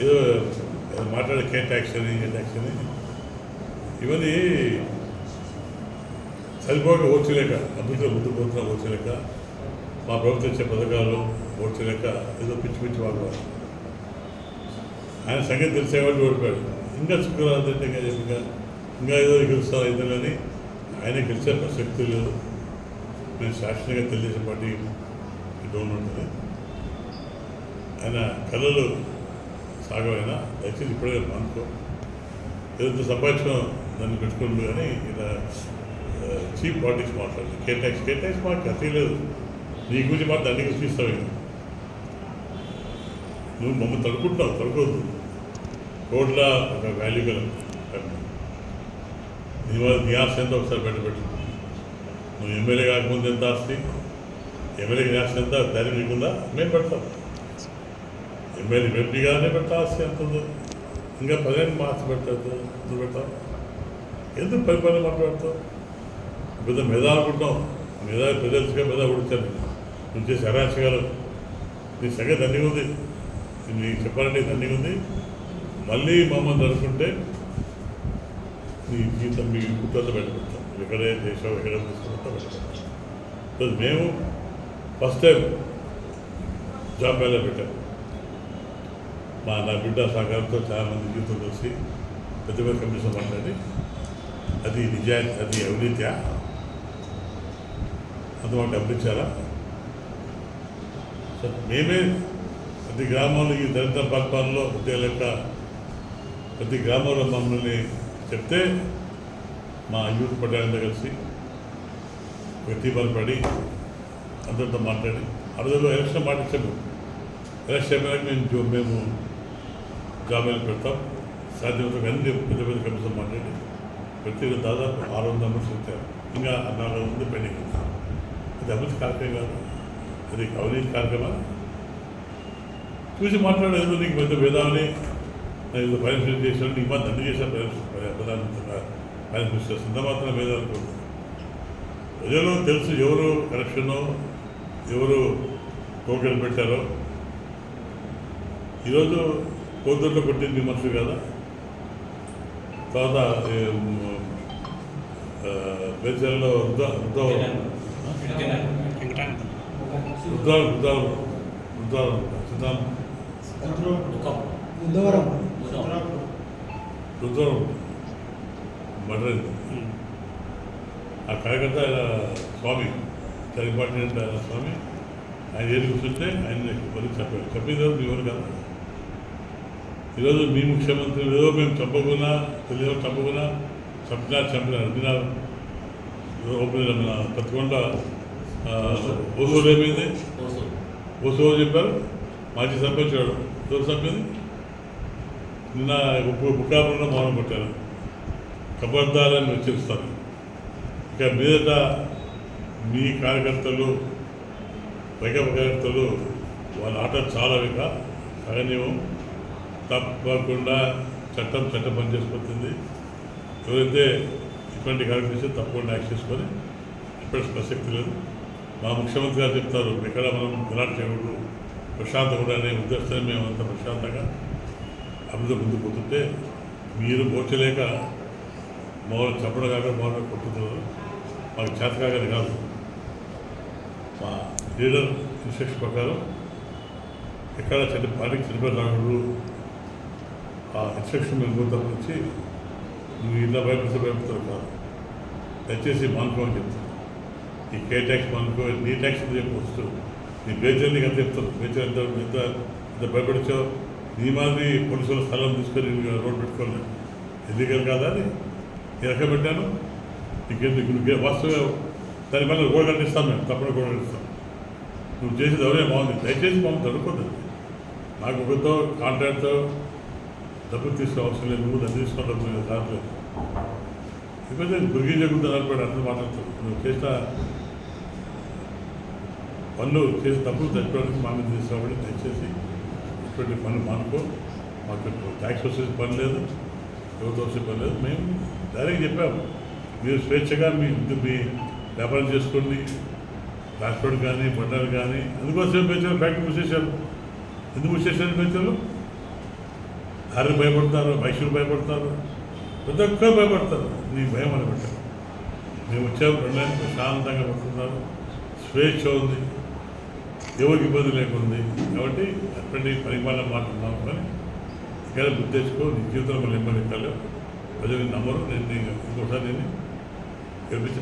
ఏదో మాట్లాడే కే ట్యాక్స్ అని ఏ ట్యాక్స్ అని. ఇవన్నీ సరిపోక ఓర్చలేక అభివృద్ధిలో ముందు పోతున్నా ఓర్చలేక మా ప్రభుత్వం ఇచ్చే పథకాలు ఓర్చలేక ఏదో పిచ్చి పిచ్చి వాళ్ళు ఆయన సంగతి తెలిసేవాడు ఓడిపోయాడు ఇంకా శుక్రవారం ఇంకా ఇంకా ఇంకా ఏదో ఏంటో కానీ ఆయన గెలిచే ప్రసక్తి లేదు. నేను శాశ్వతంగా తెలియజేసే పార్టీ డోన్ ఉంటుంది. ఆయన కళలు సాగమైనా దయచేసి ఇప్పుడే అనుకో ఏదైతే సంపాదించుకో దాన్ని పెట్టుకుంటు కానీ ఇలా చీప్ పాలిటిక్స్ మాట్లాడదు కేటాక్స్ కేటాక్స్ కే మాకు కథ లేదు. నీ గురించి మాకు దాన్ని చూపిస్తావు నువ్వు మమ్మల్ని తడుకుంటున్నావు తడుకోవద్దు రోడ్ల ఒక వాల్యూ గల నీ వల్ల నీ ఆస్తి ఎంత ఒకసారి బయటపెట్టు నువ్వు ఎమ్మెల్యే కాకముందు ఎంత ఆస్తి? ఎమ్మెల్యే ఆస్తి ఎంత ధైర్యం నీకుందా? మేము పెడతాం. మీరు ఎంపీగానే పెట్టాల్సి ఆస్తి ఇంకా పదిహేను మార్చి పెట్టద్దు. ఎందుకు పెడతాం ఎందుకు పరిపాలన మాట్లాడతావు పెద్ద మెదా కుట్టాం మెదా ప్రజలుగా మెదా కుడతాను నువ్వు చేసి గారు నీ సంగతి దండిగా ఉంది. నీకు చెప్పాలంటే దండిగా ఉంది. మళ్ళీ మమ్మల్ని అనుకుంటే నీ జీవితం మీ కుటుంబంతో బయటపెడతాం. ఎక్కడే దేశం ఎక్కడ తీసుకుంటా బయటపెడతాం. మేము ఫస్ట్ టైం జాబ్ మేళ పెట్టాము మా నా బిడ్డ సహకారంతో చాలామంది జీవితం కలిసి పెద్ద పెద్ద కమిషన్ మాట్లాడి అది నిజాయి అది అవినీత్యా అందువల్ల డబ్బిచ్చారా సో మేమే ప్రతి గ్రామంలో ఈ దళిత పరిపాలనలో ఉద్యోగ లెక్క ప్రతి గ్రామంలో మమ్మల్ని చెప్తే మా యూత్ పట్టాలంతా కలిసి వ్యక్తిపరం పడి అందరితో మాట్లాడి ఆ రోజుల్లో ఎలక్షన్ మాటించాము ఎలక్షన్ మేము మేము జాబీలు పెడతాం సాధ్యమైనంత అన్ని పెద్ద పెద్ద కమిషన్ మాట్లాడి ప్రతి దాదాపు ఆరు వందల మంది వచ్చారు. ఇంకా నాలుగు వందల పెండింగ్ అది అభివృద్ధి కార్యక్రమం కాదు. అది అవినీతి కార్యక్రమం. చూసి మాట్లాడే నీకు పెద్ద వేదామని నేను ఫైనాన్స్ మినిస్టర్ చేశాను నీకు మా దండి చేశాను ప్రధానమంత్రిగా ఫైనాన్స్ మినిస్టర్ ఇంత మాత్రం వేదాలు ప్రజలు తెలుసు ఎవరు కరప్షనో ఎవరు టోకెన్ పెట్టారో. ఈరోజు కోదూరులో కొట్టింది మనుషులు కదా. తర్వాత బేచర్లో వృద్ధ వృద్ధ వృద్ధాలు వృద్ధాలు వృద్ధాలు సిద్ధాంతం బుధవారం. రుద్రం మర్డర్. ఆ కార్యకర్త ఆయన స్వామి చాలా ఇంపార్టెంట్ ఆయన స్వామి. ఆయన ఏది కూర్చుంటే ఆయన పని చెప్పారు. చెప్పింది ఎవరు? మీ ఎవరు కదా? ఈరోజు మీ ముఖ్యమంత్రి ఏదో మేము చంపకున్నా తెలియదు చంపకున్నా చంపినా చంపినా అడిగినా ఓపెన్ మన పత్తికొండ ఓసూరు ఏమైంది? ఓసూరు చెప్పారు. మాజీ సర్పంచ్ వాడు ఎవరు చంపింది నిన్న బుక్కాపురంలో మౌనం కొట్టారు. కబర్దారని హెచ్చరిస్తాను ఇక మీదట మీ కార్యకర్తలు వైకప్ప కార్యకర్తలు వాళ్ళ ఆట చాలా ఇక సగనీయం తప్పకుండా చట్టం చట్టం పని చేసుకుంటుంది ఎవరైతే ఇటువంటి కార్యక్రమం తప్పకుండా యాక్ట్ చేసుకొని ఇప్పుడు ప్రసక్తి లేదు. మా ముఖ్యమంత్రి గారు చెప్తారు ఎక్కడ మనం గలాట్ చేయకూడదు. ప్రశాంతంగా అనే ఉద్దేశం మేము అంత ప్రశాంతంగా అభివృద్ధి ముందుకు పోతుంటే మీరు పోర్చలేక మౌన చెప్పడం కాక మౌన కొట్టుతున్నారు మాకు చేత కాకని కాదు. మా లీడర్ ఇన్స్ట్రక్షన్ ప్రకారం ఎక్కడ చెడ్డ పాటికి చనిపోయి రాకూడదు. ఇన్స్ట్రక్షన్ మీరు పోతాం నుంచి నువ్వు ఇలా భయపడితే భయపడతారు కాదు. దయచేసి మానుకోమని చెప్తాను. ఈ కే ట్యాక్స్ మానుకో నీ ట్యాక్స్ చెప్పవచ్చు నీ బేచర్ నీకు అంత చెప్తారు బేచర్ ఎంత ఎంత ఎంత భయపడిచావు నీ మాదిరి పోలీసుల స్థలం తీసుకొని రోడ్డు పెట్టుకోలేదు ఎన్నికలు కాదా అని? ఈ రకం పెట్టాను. నీకు నువ్వు వాస్తవం దాని మళ్ళీ గోడ కట్టిస్తాను మేము. తప్పని గోడ కట్టిస్తాం. నువ్వు చేసేది ఎవరే బాగుంది. దయచేసి మమ్మల్ని తడుకోద్దు నాకు ఒకరితో కాంట్రాక్ట్తో డబ్బులు తీసుకో అవసరం లేదు నువ్వు డబ్బు తీసుకో డబ్బులు లేదు రావట్లేదు ఎందుకంటే గురిగి జరుగుతుంది అనుకోండి అర్థం మాట్లాడుతావు నువ్వు చేసిన పనులు చేసి తప్పులు తట్టుకోవడానికి మా మీద తీసుకోబడి దయచేసి ఇటువంటి పనులు మానుకో. మాకు ట్యాక్స్ వచ్చే పని లేదు ఎవరితో వచ్చే పని లేదు. మేము డైరెక్ట్ చెప్పాము మీరు స్వేచ్ఛగా మీ మీ వ్యాపారం చేసుకోండి. ట్రాన్స్పోర్ట్ కానీ బండాలు కానీ అందుకోసం పెంచారు ఫ్యాక్టరీ మూసేశారు. ఎందుకు మూసేశారు పెంచారు? భార్య భయపడతారు వైశ్యులు భయపడతారు ప్రతి ఒక్కరు భయపడతారు. నీ భయం అని పెట్టారు మేము వచ్చాము రెండేళ్ళు ప్రశాంతంగా పడుతున్నారు స్వేచ్ఛ ఉంది. ఎవరికి ఇబ్బంది లేకుంది. కాబట్టి అటువంటి పరిపాలన మాట్లాడుతున్నాము కానీ ఇక్కడ బుద్ధి తెచ్చుకో నీ జీవితంలో మళ్ళీ ఇబ్బంది ఎక్కలేవు ప్రజలు నమ్మరు. నేను ఇంకోసారి నేను గెలిపించి